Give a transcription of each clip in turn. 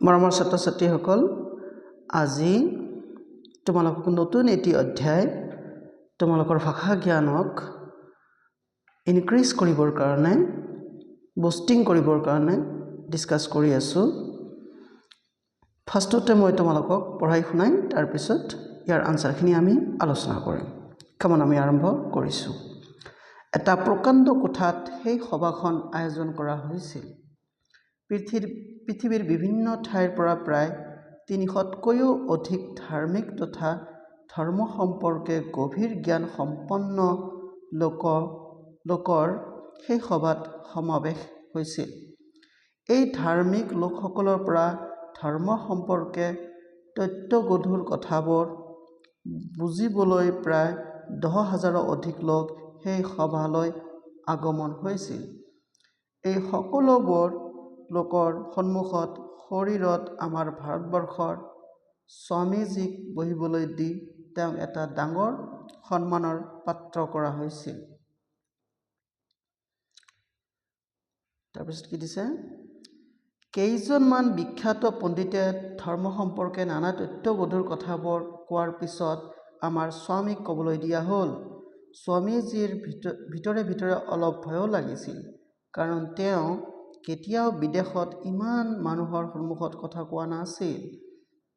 মৰমৰ ছাত্ৰ ছাত্ৰীসকল আজি তোমালোকক নতুন এটি অধ্যায় তোমালোকৰ ভাষা জ্ঞানক ইনক্ৰিজ কৰিবৰ কাৰণে বুষ্টিং কৰিবৰ কাৰণে ডিছকাছ কৰি আছোঁ। ফাৰ্ষ্টতে মই তোমালোকক পঢ়াই শুনাই তাৰপিছত ইয়াৰ আনচাৰখিনি আমি আলোচনা কৰিম। কামত আমি আৰম্ভ কৰিছোঁ। এটা প্ৰকাণ্ড কোঠাত সেই সভাখন আয়োজন কৰা হৈছিল। পৃথিৱীৰ পৃথিৱীৰ বিভিন্ন ঠাইৰ পৰা প্ৰায় তিনিশতকৈও অধিক ধাৰ্মিক তথা ধৰ্ম সম্পৰ্কে গভীৰ জ্ঞান সম্পন্ন লোক লোকৰ সেই সভাত সমাৱেশ হৈছিল। এই ধাৰ্মিক লোকসকলৰ পৰা ধৰ্ম সম্পৰ্কে তত্ত্বগধুৰ কথাবোৰ বুজিবলৈ প্ৰায় দহ হাজাৰৰ অধিক লোক সেই সভালৈ আগমন হৈছিল। এই সকলোবোৰ লোকৰ সন্মুখত শৰীৰত আমাৰ ভাৰতবৰ্ষৰ স্বামীজীক বহিবলৈ দি তেওঁক এটা ডাঙৰ সন্মানৰ পাত্ৰ কৰা হৈছিল। তাৰপিছত কি দিছে? কেইজনমান বিখ্যাত পণ্ডিতে ধৰ্ম সম্পৰ্কে নানা তথ্যগধুৰ কথাবোৰ কোৱাৰ পিছত আমাৰ স্বামীক ক'বলৈ দিয়া হ'ল স্বামীজীৰ ভিত ভিতৰে ভিতৰে অলপ ভয়ো লাগিছিল কাৰণ তেওঁ কেতিয়াও বিদেশত ইমান মানুহৰ সন্মুখত কথা কোৱা নাছিল।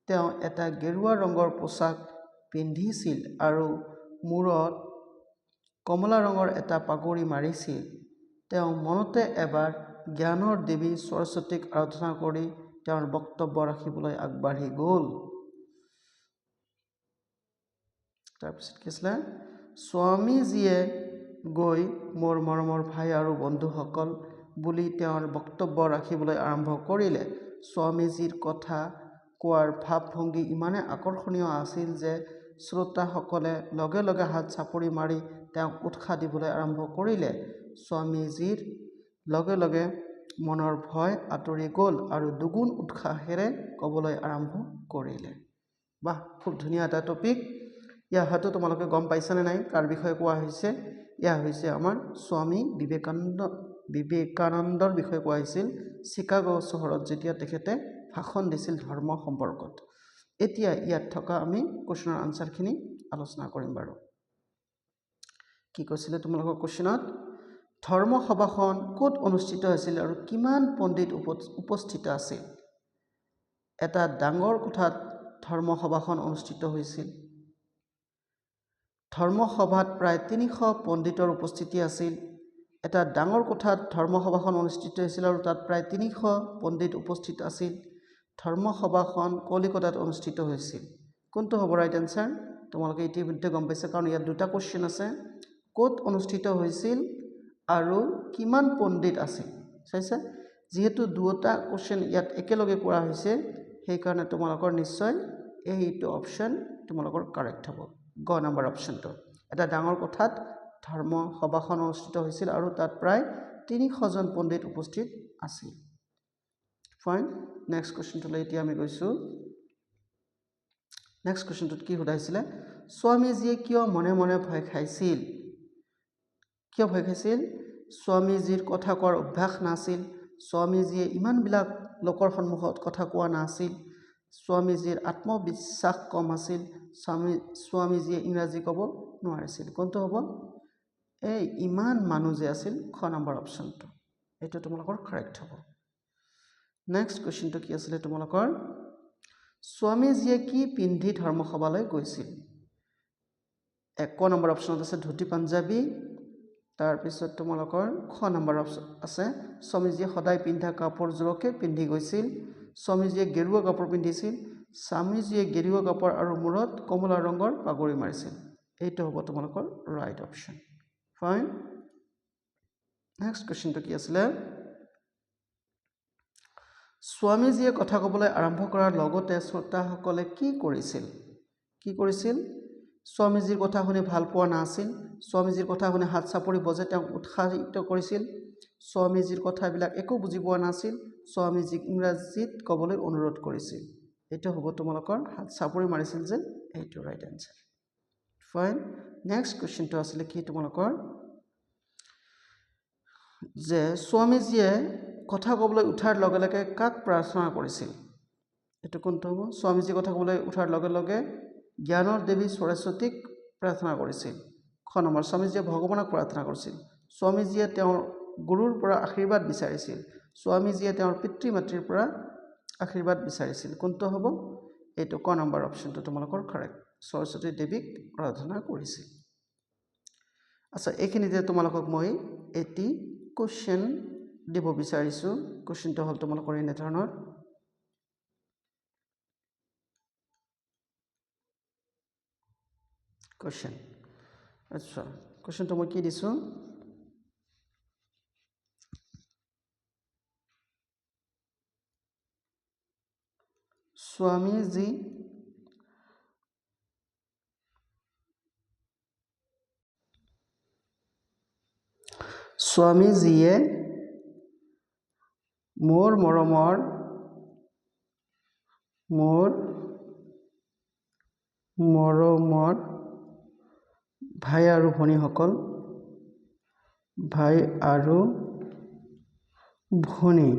তেওঁ এটা গেৰুৱা ৰঙৰ পোছাক পিন্ধিছিল আৰু মূৰত কমলা ৰঙৰ এটা পাগুৰি মাৰিছিল। তেওঁ মনতে এবাৰ জ্ঞানৰ দেৱী সৰস্বতীক আৰাধনা কৰি তেওঁৰ বক্তব্য ৰাখিবলৈ আগবাঢ়ি গ'ল। তাৰপিছত কি আছিলে? স্বামীজীয়ে গৈ মোৰ মৰমৰ ভাই আৰু বন্ধুসকল বুলি তেওঁৰ বক্তব্য ৰাখিবলৈ আৰম্ভ কৰিলে। স্বামীজীৰ কথা কোৱাৰ ভাৱ ভংগী ইমানেই আকৰ্ষণীয় আছিল যে শ্ৰোতাসকলে লগে লগে হাত চাপৰি মাৰি তেওঁক উৎসাহ দিবলৈ আৰম্ভ কৰিলে। স্বামীজীৰ লগে লগে মনৰ ভয় আঁতৰি গ'ল আৰু দুগুণ উৎসাহেৰে ক'বলৈ আৰম্ভ কৰিলে। বাহ খুব ধুনীয়া এটা টপিক। ইয়াৰ হয়তো তোমালোকে গম পাইছানে নাই? কাৰ বিষয়ে কোৱা হৈছে? এয়া হৈছে আমাৰ স্বামী বিবেকানন্দ বিবেকানন্দৰ বিষয়ে কোৱা হৈছিল চিকাগো চহৰত যেতিয়া তেখেতে ভাষণ দিছিল ধৰ্ম সম্পৰ্কত। এতিয়া ইয়াত থকা আমি কুৱেশ্যনৰ আনচাৰখিনি আলোচনা কৰিম বাৰু। কি কৈছিলে তোমালোকৰ কুৱেশ্যনত? ধৰ্ম সভাখন ক'ত অনুষ্ঠিত হৈছিল আৰু কিমান পণ্ডিত উপ উপস্থিত আছিল? এটা ডাঙৰ কোঠাত ধৰ্ম সভাখন অনুষ্ঠিত হৈছিল। ধৰ্মসভাত প্ৰায় তিনিশ পণ্ডিতৰ উপস্থিতি আছিল। এটা ডাঙৰ কোঠাত ধৰ্মসভাখন অনুষ্ঠিত হৈছিল আৰু তাত প্ৰায় তিনিশ পণ্ডিত উপস্থিত আছিল। ধৰ্মসভাখন কলিকতাত অনুষ্ঠিত হৈছিল। কোনটো হ'ব ৰাইট এনচাৰ তোমালোকে ইতিমধ্যে গম পাইছা কাৰণ ইয়াত দুটা কুৱেশ্যন আছে। ক'ত অনুষ্ঠিত হৈছিল আৰু কিমান পণ্ডিত আছিল? চাইছা? যিহেতু দুটা কুৱেশ্যন ইয়াত একেলগে কৰা হৈছে সেইকাৰণে তোমালোকৰ নিশ্চয় এইটো অপশ্যন তোমালোকৰ কাৰেক্ট হ'ব। গ নম্বৰ অপশ্যনটো এটা ডাঙৰ কোঠাত ধৰ্ম সভাখন অনুষ্ঠিত হৈছিল আৰু তাত প্ৰায় তিনিশজন পণ্ডিত উপস্থিত আছিল। ফাইন নেক্সট কুৱেশ্যনটোলৈ এতিয়া আমি গৈছোঁ। নেক্সট কুৱেশ্যনটোত কি সোধাইছিলে? স্বামীজীয়ে কিয় মনে মনে ভয় খাইছিল? কিয় ভয় খাইছিল? স্বামীজীৰ কথা কোৱাৰ অভ্যাস নাছিল। স্বামীজীয়ে ইমানবিলাক লোকৰ সন্মুখত কথা কোৱা নাছিল। স্বামীজীৰ আত্মবিশ্বাস কম আছিল। স্বামী স্বামীজীয়ে ইংৰাজী ক'ব নোৱাৰিছিল। কোনটো হ'ব? এই ইমান মানুহ যে আছিল খ নম্বৰ অপশ্যনটো এইটো তোমালোকৰ কাৰেক্ট হ'ব। নেক্সট কুৱেশ্যনটো কি আছিলে তোমালোকৰ? স্বামীজীয়ে কি পিন্ধি ধৰ্মসভালৈ গৈছিল? এক নম্বৰ অপশ্যনত আছে ধুতি পাঞ্জাবী তাৰপিছত তোমালোকৰ খ নম্বৰ অপশ্যন আছে স্বামীজীয়ে সদায় পিন্ধা কাপোৰযোৰকে পিন্ধি গৈছিল স্বামীজীয়ে গেৰুৱা কাপোৰ পিন্ধিছিল স্বামীজীয়ে গেৰুৱা কাপোৰ আৰু মূৰত কমলা ৰঙৰ পাগুৰি মাৰিছিল। এইটো হ'ব তোমালোকৰ ৰাইট অপশ্যন ফাইন নেক্সট কুৱেশ্যনটো কি আছিলে? স্বামীজীয়ে কথা ক'বলৈ আৰম্ভ কৰাৰ লগতে শ্ৰোতাসকলে কি কৰিছিল? কি কৰিছিল? স্বামীজীৰ কথা শুনি ভাল পোৱা নাছিল। স্বামীজীৰ কথা শুনি হাত চাপৰি বজাই তেওঁক উৎসাহিত কৰিছিল। স্বামীজীৰ কথাবিলাক একো বুজি পোৱা নাছিল। স্বামীজীক ইংৰাজীত ক'বলৈ অনুৰোধ কৰিছিল। এইটো হ'ব তোমালোকৰ হাত চাপৰি মাৰিছিল যে এইটো ৰাইট এনচাৰ ফাইন নেক্সট কুৱেশ্যনটো আছিলে কি তোমালোকৰ যে স্বামীজীয়ে কথা ক'বলৈ উঠাৰ লগে লগে কাক প্ৰাৰ্থনা কৰিছিল? এইটো কোনটো হ'ব? স্বামীজীৰ কথা ক'বলৈ উঠাৰ লগে লগে জ্ঞানৰ দেৱী সৰস্বতীক প্ৰাৰ্থনা কৰিছিল। খ নম্বৰ স্বামীজীয়ে ভগৱানক প্ৰাৰ্থনা কৰিছিল। স্বামীজীয়ে তেওঁৰ গুৰুৰ পৰা আশীৰ্বাদ বিচাৰিছিল। স্বামীজীয়ে তেওঁৰ পিতৃ মাতৃৰ পৰা আশীৰ্বাদ বিচাৰিছিল। কোনটো হ'ব? এইটো ক নম্বৰ অপশ্যনটো তোমালোকৰ কাৰেক্ট সৰস্বতী দেৱীক প্ৰাৰ্থনা কৰিছিল আচ্ছা এইখিনিতে তোমালোকক মই এটি কুৱেশ্যন দিব বিচাৰিছোঁ। কুৱেশ্যনটো হ'ল তোমালোকৰ এনেধৰণৰ কুৱেশ্যন আচ্ছা কুৱেশ্যনটো মই কি দিছোঁ? স্বামীজী স্বামীজীয়ে মোৰ মৰমৰ মোৰ মৰমৰ ভাই আৰু ভনীসকল, ভাই আৰু ভনী,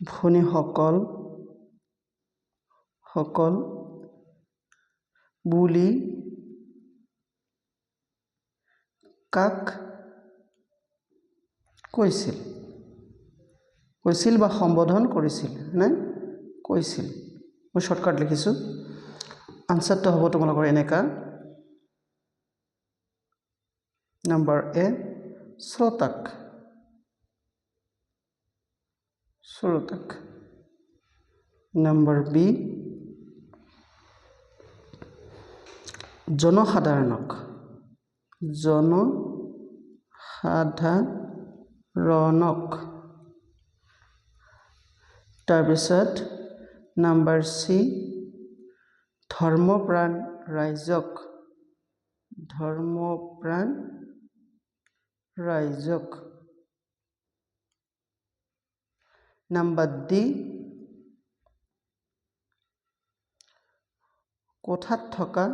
ভনীসকল, সকল বুলি কাক কৈছিল। কৈছিল বা সম্বোধন কৰিছিল, নে? কৈছিল। মই শ্বৰ্টকাট লিখিছোঁ। আনচাৰটো হ'ব তোমালোকৰ এনেকুৱা নাম্বাৰ এ শ্ৰোতাক। শ্ৰোতাক। নাম্বাৰ বি জনসাধাৰণক। জনসাধাৰণক তাৰপিছত নাম্বাৰ চি ধৰ্মপ্ৰাণ ৰাইজক। ধৰ্মপ্ৰাণ ৰাইজক। নাম্বাৰ ডি কোঠাত থকা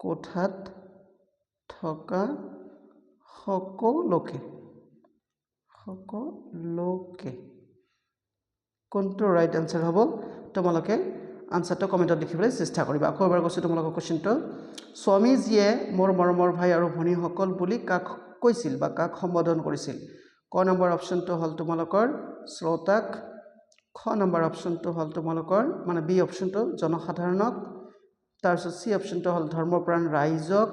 কোঠাত থকা সকলোকে সকলোকে। কোনটো ৰাইট আনচাৰ হ'ব? তোমালোকে আনচাৰটো কমেণ্টত লিখিবলৈ চেষ্টা কৰিবা। আকৌ এবাৰ কৈছোঁ তোমালোকৰ কুৱেশ্যনটো স্বামীজীয়ে মোৰ মৰমৰ ভাই আৰু ভনীসকল বুলি কাক কৈছিল বা কাক সম্বোধন কৰিছিল? ক নম্বৰ অপশ্যনটো হ'ল তোমালোকৰ শ্ৰোতাক। খ নম্বৰ অপশ্যনটো হ'ল তোমালোকৰ মানে বি অপশ্যনটো জনসাধাৰণক। তাৰপিছত চি অপশ্যনটো হ'ল ধৰ্মপ্ৰাণ ৰাইজক।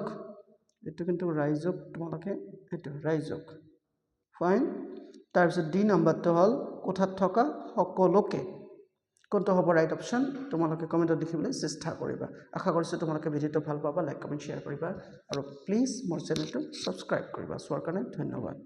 এইটো কিন্তু ৰাইজক তোমালোকে এইটো ৰাইজক ফাইন তাৰপিছত ডি নাম্বাৰটো হ'ল, কোঠাত থকা সকলোকে। কোনটো হ'ব ৰাইট অপশ্যন তোমালোকে কমেণ্টত লিখিবলৈ চেষ্টা কৰিবা। আশা কৰিছোঁ তোমালোকে ভিডিঅ'টো ভালো পাবা লাইক কমেণ্ট শ্বেয়াৰ কৰিবা। আৰু প্লিজ মোৰ চেনেলটো ছাবস্ক্ৰাইব কৰিবা। চোৱাৰ কাৰণে ধন্যবাদ।